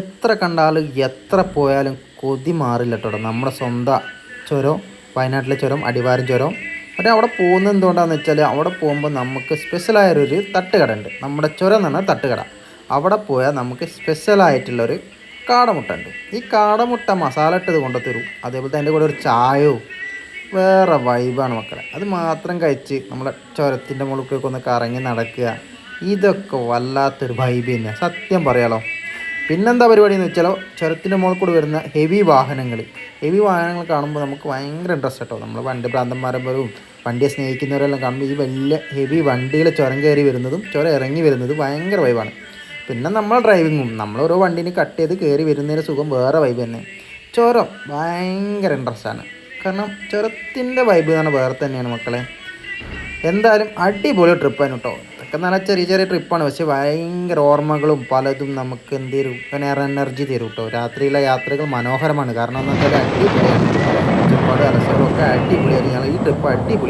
എത്ര കണ്ടാലും എത്ര പോയാലും കൊതി മാറില്ല കേട്ടോ. നമ്മുടെ സ്വന്തം ചുരം വയനാട്ടിലെ ചുരം അടിവാരം ചുരം. പക്ഷേ അവിടെ പോകുന്നത് എന്തുകൊണ്ടാണെന്ന് വെച്ചാൽ അവിടെ പോകുമ്പോൾ നമുക്ക് സ്പെഷ്യലായൊരു തട്ടുകട ഉണ്ട്. നമ്മുടെ ചുരം എന്ന് പറഞ്ഞാൽ തട്ടുകട. അവിടെ പോയാൽ നമുക്ക് സ്പെഷ്യലായിട്ടുള്ളൊരു കാടമുട്ട ഉണ്ട്. ഈ കാടമുട്ട മസാല ഇട്ടത് കൊണ്ടു തരും. അതേപോലെ അതിന്റെ കൂടെ ഒരു ചായവും വേറെ വൈബാണ് മക്കളെ. അത് മാത്രം കഴിച്ച് നമ്മളെ ചുരത്തിന്റെ മുകളിലേക്ക് ഒന്ന് കറങ്ങി നടക്കുക. ഇതൊക്കെ വല്ലാത്തൊരു വൈബ് തന്നെ സത്യം പറയാലോ. പിന്നെന്താ പരിപാടി എന്ന് വെച്ചാലോ ചുരത്തിന്റെ മുകളിൽ കൂടി വരുന്ന ഹെവി വാഹനങ്ങൾ. ഹെവി വാഹനങ്ങൾ കാണുമ്പോൾ നമുക്ക് ഭയങ്കര ഇൻട്രസ്റ്റ് കേട്ടോ. നമ്മൾ വണ്ടി പ്രാന്തന്മാരും വണ്ടിയെ സ്നേഹിക്കുന്നവരെല്ലാം കാണുമ്പോൾ ഈ വലിയ ഹെവി വണ്ടികൾ ചുരം കയറി വരുന്നതും ചുരം ഇറങ്ങി വരുന്നതും ഭയങ്കര വൈബാണ് പിന്നെ നമ്മൾ ഡ്രൈവിങ്ങും നമ്മൾ ഓരോ വണ്ടീനെ കട്ട് ചെയ്ത് കയറി വരുന്നതിന് സുഖം വേറെ വൈബ് തന്നെ. ചുരം ഭയങ്കര ഇൻട്രസ്റ്റ് ആണ്. കാരണം ചുരത്തിന്റെ വൈബ് തന്നെ വേറെ തന്നെയാണ് മക്കളെ. എന്തായാലും അടിപൊളി ട്രിപ്പാണ് കേട്ടോ. ഇതൊക്കെ നല്ല ചെറിയ ചെറിയ ട്രിപ്പാണ് പക്ഷെ ഭയങ്കര ഓർമ്മകളും പലതും നമുക്ക് എന്ത് തരും? എനർജി തരും കേട്ടോ രാത്രിയിലെ യാത്രകൾ മനോഹരമാണ്. കാരണം എന്താ വെച്ചാൽ അടിപൊളിയാണ്. ഒരുപാട് അലസുകളൊക്കെ അടിപൊളിയാണ് ഞങ്ങൾ ഈ ട്രിപ്പ് അടിപൊളി